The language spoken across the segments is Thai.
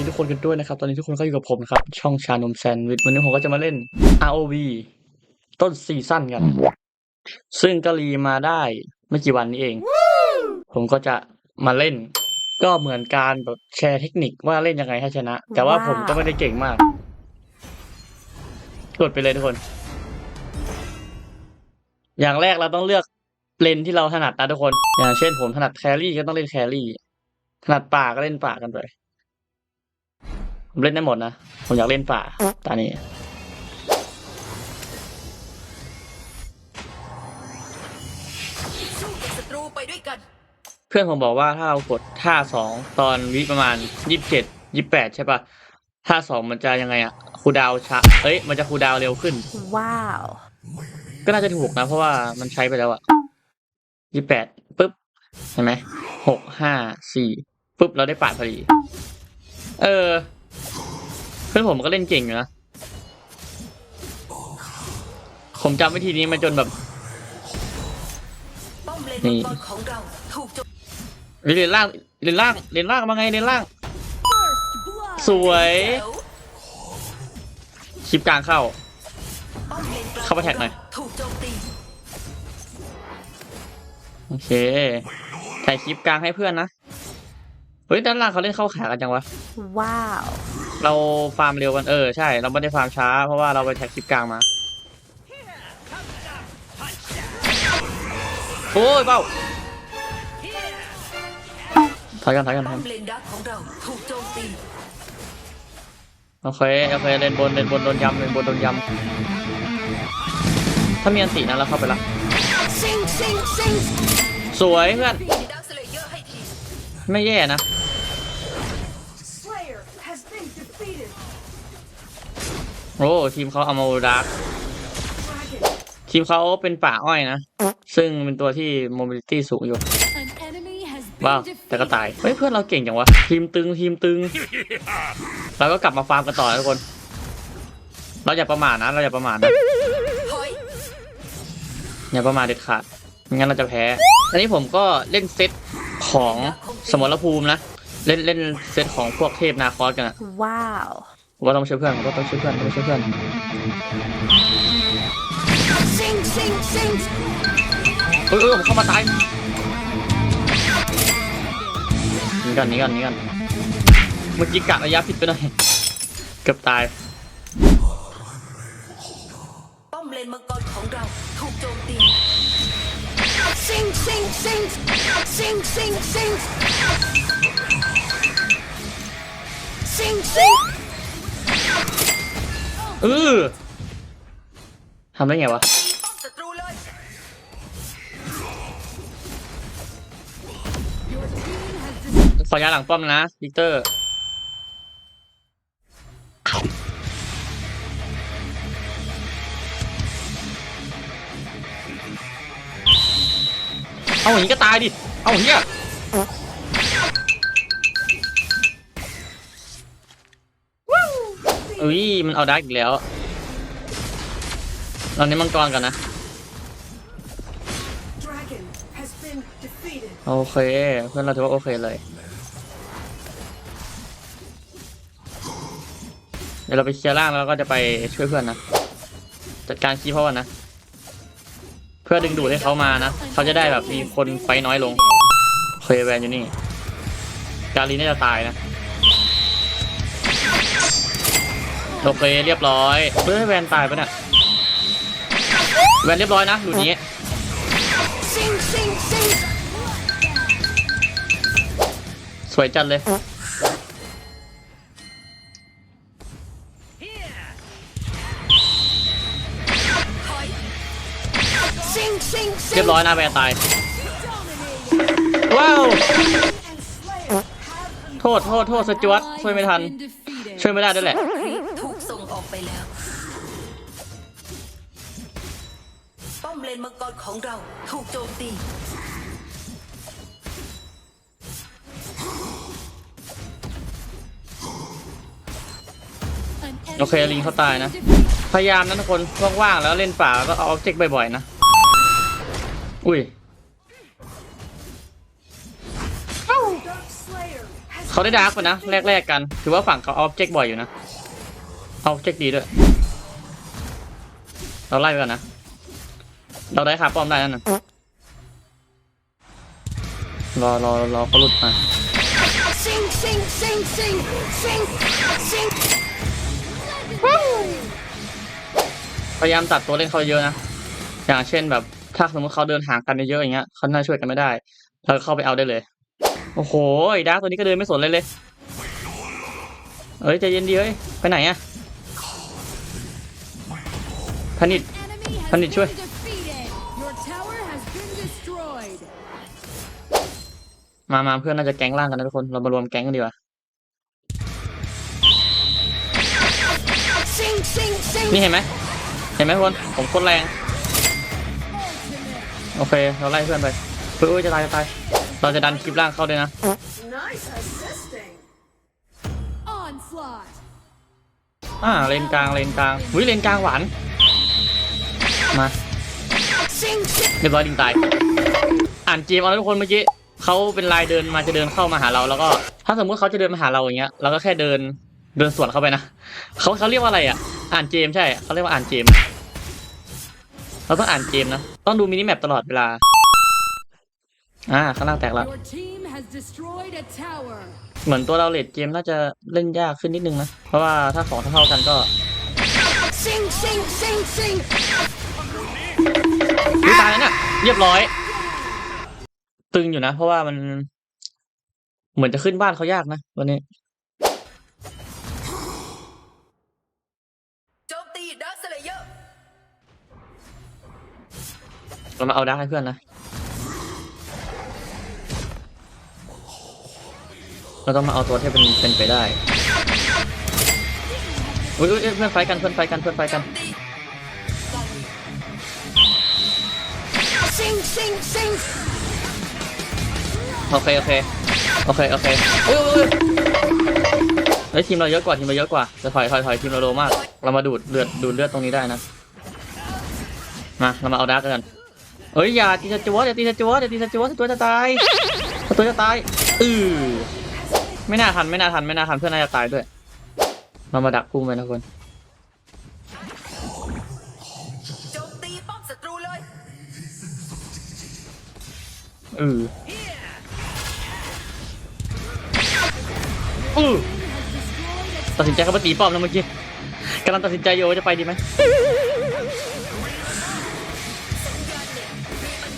ดีทุกคนกันด้วยนะครับ ตอนนี้ทุกคนก็อยู่กับผมนะครับ ช่องชานมแซนด์วิช วันนี้ผมก็จะมาเล่น ROV ต้นซีซั่นกัน ซึ่งก็รีมาได้ไม่กี่วันนี้เอง ผมก็จะมาเล่น ก็เหมือนการแบบแชร์เทคนิคว่าเล่นยังไงให้ชนะ แต่ว่าผมก็ไม่ได้เก่งมาก กดไปเลยทุกคน อย่างแรกเราต้องเลือกเลนที่เราถนัดนะทุกคน อย่างเช่นผมถนัดแครี่ก็ต้องเล่นแครี่ถนัดป่าก็เล่นป่ากันไป ผมเล่นได้หมดนะ ผมอยากเล่นป่าตอนนี้ สู้กับศัตรูไปด้วยกัน เพื่อนผมบอกว่าถ้าเรากดท่าสองตอนวิประมาณยี่สิบเจ็ดยี่แปดใช่ปะท่าสองมันจะยังไงอะคูลดาวน์ช้าเอ้ยมันจะคูลดาวน์เร็วขึ้น ว้าว ก็น่าจะถูกนะ เพราะว่ามันใช้ไปแล้วอะยี่แปดปุ๊บเห็นไหมหกห้าสี่ปุ๊บเราได้ปาดพอดี เออ เพื่อนผมก็เล่นเก่งนะ ผมจำวิธีนี้มาจนแบบ ป้อมเลนนี่มังกรของเราถูกโจมเรียนล่างเรียนล่างเรียนล่างมาไงเรียนล่าง สวยแถวคลิปกลางเข้า ป้อมเลนงเข้าไปแท็กหน่อย ถูกโจมตีโอเคถ่ายคลิปกลางให้เพื่อนนะ เฮ้ย ด้านล่างเขาเล่นเข้าขากันจังวะ ว้าว เราฟาร์มเร็วกันเออใช่ เราไม่ได้ฟาร์มช้า เพราะว่าเราไปแท็กคลิปกลางมา โอ้ยเบ้าถอยกันถอยกันถอยกันนดักของเราถูกโอเคโอเคเล่นบนเล่นบนโดนยำเล่นบนโดนยำถ้ามีอันตีนะเราเข้าไปละสวยเพื่อนไม่แย่นะ โอ้ทีมเขาเอามาดาร์กทีมเขาเป็นป่าอ้อยนะ ซึ่งเป็นตัวที่โมบิลิตี้สูงอยู่ An enemy has ว้าว been แต่ก็ defeated. ตายเฮ้ยเพื่อนเราเก่งจังวะทีมตึงทีมตึงเราก็กลับมาฟาร์มกันต่อนะทุกคน เราอย่าประมาทนะ เราอย่าประมาทนะถอยอย่าประมาทเด็ดขาดไม่งั้นเราจะแพ้อันนี้ผมก็เล่นเซตของสมรภูมินะ เล่นเล่นเซตของพวกเทพนาคอสกันอะว้าว ผมว่าต้องช่วยเพื่อนผมว่าต้องช่วยเพื่อนต้องช่วยเพื่อนซิงซิงซิงเฮ้ยเฮ้ยผมเข้ามาตายหนี่กันหนี่กันหนี่กันเมื่อกี้กะระยะผิดไปหน่อยเกือบตายป้อมเลนมังกรของเราถูกโจมตีซิงซิงซิงซิงซิงซิง เออทำได้ไงวะตีป้อมศัตรูเลยาหลังป้อมนะวิกเตอร์เอาอย่างนี้ก็ตายดิ เอาเฮีย อุ้ยมันเอาดักอีกแล้วตอนนี้มังกรกันนะ Dragon has been defeated โอเคเพื่อนเราถือว่าโอเคเลยเดี๋ยวเราไปเคลียร์ล่างแล้วก็จะไปช่วยเพื่อนนะจัดการคีย์เขาก่อนนะ เพื่อดึงดูดให้เขามานะเขาจะได้แบบมีคนไฟน้อยลงเคยแวนอยู่นี่ การีน่าจะตายนะ โอเคเรียบร้อยเฮ้ยแวนตายปะเนี่ยแวนเรียบร้อยนะหลุดนี้สวยจัดเลยเรียบร้อยนะแวนตาย ว้าว โทษโทษโทษสจวตช่วยไม่ทัน ช่วยไม่ได้ด้วยแหละ ไปแล้ว ป้อมเลนมังกรของเราถูกโจมตี โอเคลิงเขาตายนะ พยายามนะทุกคนว่างๆแล้วเล่นป่าแล้วก็เอาออบเจกต์บ่อยๆนะ อุ้ยเขาได้ดาร์กไปนะ แรกๆกัน ถือว่าฝั่งเขาออบเจกต์บ่อยอยู่นะ ออบเจกต์ดีด้วย เราไล่ไปก่อนนะ เราได้คาป้อมได้นั่นน่ะรอรอรอเขาหลุดมา Sing, sing, sing, sing, sing, sing. พยายามตัดตัวเล่นเขาเยอะนะ อย่างเช่นแบบ ถ้าสมมติเขาเดินห่างกันเยอะๆอย่างเงี้ยเขาน่าช่วยกันไม่ได้เราเข้าไปเอาได้เลย โอ้โหไอ้ดาร์กตัวนี้ก็เดินไม่สนเลยเลย เอ้ยใจเย็นดีเอ้ย ไปไหนอะ พนิด Enemy has Honey, been ช่วย มามาเพื่อนน่าจะแก๊งล่างกันนะทุกคน เรามารวมแก๊งกันดีกว่า นี่เห็นไหม เห็นไหมทุกคน ผมโคตรแรง โอเค เราไล่เพื่อนไปเฮ้ยเอ้ยจะตายจะตาย เราจะดันคลิปล่างเข้าด้วยนะ อ่าเลนกลางเลนกลางวิเลนกลางหวาน มา Sing, sing. เรียบร้อยดิงตาย อ่านเกมเอาแล้วทุกคนเมื่อกี้เขาเป็นลายเดินมาจะเดินเข้ามาหาเรา แล้วก็ ถ้าสมมุติเขาจะเดินมาหาเราอย่างเงี้ยเราก็แค่เดินเดินสวนเข้าไปนะเขาเขาเรียกว่าอะไรอะ อ่านเกมใช่เขาเรียกว่าอ่านเกม เราต้องอ่านเกมนะต้องดูมินิแมปตลอดเวลาอ่าข้างล่างแตกแล้ว Your team has destroyed a tower. เหมือนตัวเราเลดเกมน่าจะเล่นยากขึ้นนิดนึงนะ เพราะว่าถ้าของเท่าๆกันก็ อุ๊ยตายแล้วเนี่ยเรียบร้อย ตึงอยู่นะ เพราะว่ามัน เหมือนจะขึ้นบ้านเขายากนะวันนี้ โจมตีดักสเลเยอร์เรามาเอาดาร์กให้เพื่อนนะ เราต้องมาเอาตัวที่เป็นเป็นไปได้ อุ้ยอุ๊ยเอ้ยเพื่อนไฟกันเพื่อนไฟกันเพื่อนไฟกัน Sing, sing, sing. โอเคโอเคโอเคโอเคอุ้ยอุ้ยเฮ้ยทีมเราเยอะกว่าทีมเราเยอะกว่าจะถอยถอยถอยทีมเราโลมาก เรามาดูดเลือดดูดเลือดตรงนี้ได้นะมาเรามาเอาดาร์กกันเอ้ยอย่าตีสจวตอย่าตีสจวตอย่าตีสจวตตัวจะตายตัวจะตายอือไม่น่าทันไม่น่าทันไม่น่าทันเพื่อนน่าจะตายด้วย เรามาดักพุ่งไปนะคน อืออือตัดสินใจเข้าไปตีป้อมแล้วเมื่อกี้กำลังตัดสินใจอยู่ว่าจะไปดีไหม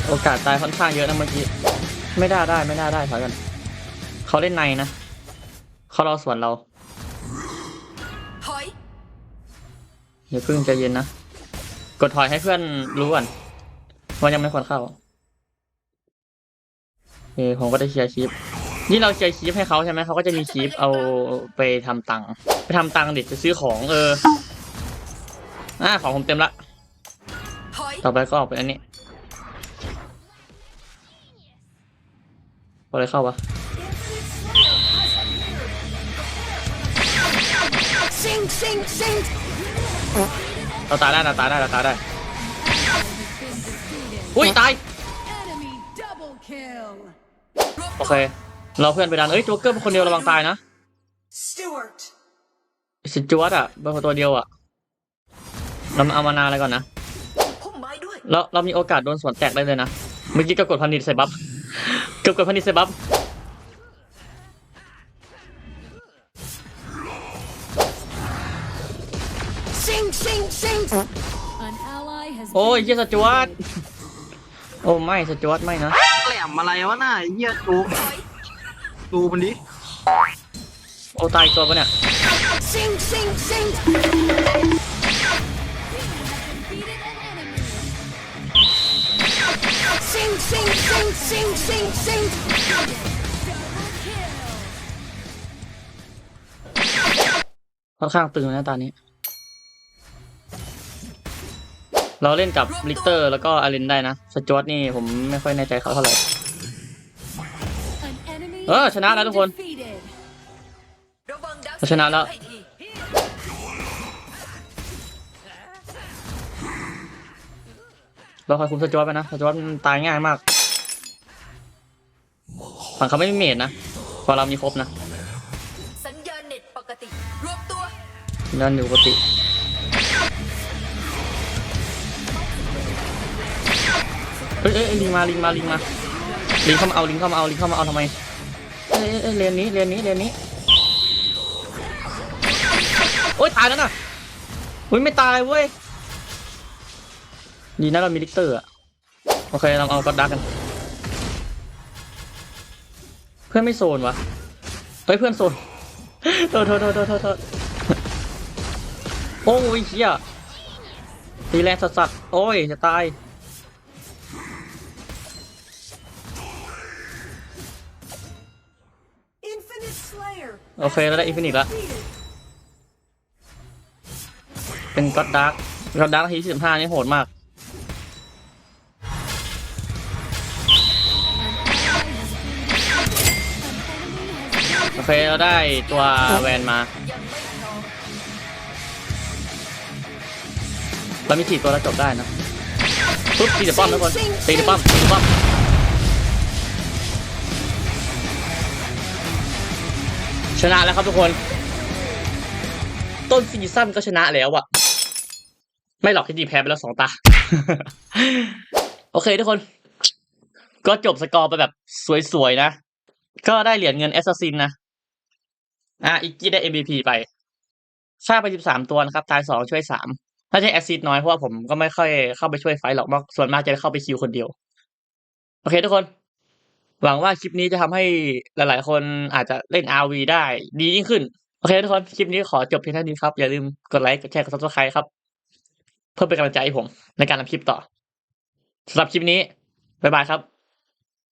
โอกาสตายค่อนข้างเยอะนะเมื่อกี้ ไม่ได้ได้ไม่ได้ได้ถอยกันเขาเล่นในนะเขารอสวนเราถอยอย่าเพิ่งใจเย็นนะ กดถอยให้เพื่อนรู้ก่อนว่ายังไม่ควรเข้า โอเคผมก็ได้เคลียร์คลิปนี่เราเคลียร์คลิปให้เขาใช่ไหมเขาก็จะมีคลิปเอาไปทำตังค์ไปทำตังค์เด็กจะซื้อของเอออ่าของผมเต็มละ ต่อไปก็ออกเป็นอันนี้อะไรเข้าวะเราตายได้เราตายได้เราตายได้ อุ้ยตาย โอเค เราเพื่อนไปดันเอ้ยโจ๊กเกอร์เป็นคนเดียวระวังตายนะ Stewart สิจวตอะเป็นคนตัวเดียวอะเรามาเอามานาอะไรก่อนนะพุ่มไม้ด้วยเราเรามีโอกาสโดนสวนแตกได้เลยนะ เมื่อกี้ก็กดพันนิดใส่บัฟเกือบกดพันนิดใส่บัฟ Sing, sing, sing. An ally has โอ้ย been เยี่ยสจวตโอ้ไม่สจวตไม่นะแหล มอะไรวะน่ะไอ้เหี้ยดูดูมันดิโอ้ตายอีกตัวปะเนี่ย Sing, sing, sing. defeated an enemy. Sing, sing, sing, sing, sing, sing. Double kill. ค่อนข้างตึงนะตอนนี้ เราเล่นกับลิกเตอร์แล้วก็อารินได้นะ สจวตนี่ผมไม่ค่อยแน่ใจเขาเท่าไหร่ An enemy เออชนะแล้วทุกคนชนะแล้วเราคอยคุมสจ๊วตไปนะสจ๊วตตายง่ายมากฝั่งเขาไม่มีเมดนะพอเรามีครบนะสัญญาณเน็ตปกติรวมตัวสัญญาณปกติเอ้ยเอ้ยลิงมาลิงมาลิงมาลิงเข้ามาเอาลิงเข้ามาเอาลิงเข้ามาเอาทำไม เอ้ยเอ้ยเรียนนี้เรียนนี้เรียนนี้โอ๊ยตายแล้วน่ะอุ้ยไม่ตายเว้ยดีนะเรามีลิกเตอร์อะโอเคลองเอาก็ดักกัน เพื่อนไม่โซนวะเฮ้ยเพื่อนโซนโทษโทษโทษโทษโทษโทษโอ้ยเฮียตีแรงสัสสัสๆโอ้ยจะตาย โอเคเราได้อินฟินิตแล้วเป็นก็อดดาร์กก็อดดาร์กทีสิบห้านี่โหดมาก โอเคเราได้ตัวแวนมาเรามีสี่ตัวแล้วจบได้นะปุ๊บตีเดป้อมทุกคนตีเดป้อมตีเดป้อม ชนะแล้วครับทุกคน ต้นซีซั่นก็ชนะแล้วอะไม่หรอกที่จริงแพ้ไปแล้วสองตา โอเคทุกคน ก็จบสกอร์ไปแบบสวยๆนะ ก็ได้เหรียญเงินแอสซัสซินนะ อะ อีกกี้ได้ MVP ไปฆ่าไปสิบสามตัวนะครับ ตายสองช่วยสามถ้าใช้แอสซิดน้อยเพราะว่าผมก็ไม่ค่อยเข้าไปช่วยไฟท์หรอกมากส่วนมากจะเข้าไปคิวคนเดียว โอเคทุกคน หวังว่าคลิปนี้จะทำให้หลาย ๆ คนอาจจะเล่น RV ได้ดียิ่งขึ้น โอเคทุกคน คลิปนี้ขอจบเพียงเท่านี้ครับ อย่าลืมกดไลค์ กดแชร์ กดซับสไคร b e ครับ เพื่อเป็นกำลังใจให้ผมในการทำคลิปต่อสำหรับคลิปนี้ บ๊ายบายครับ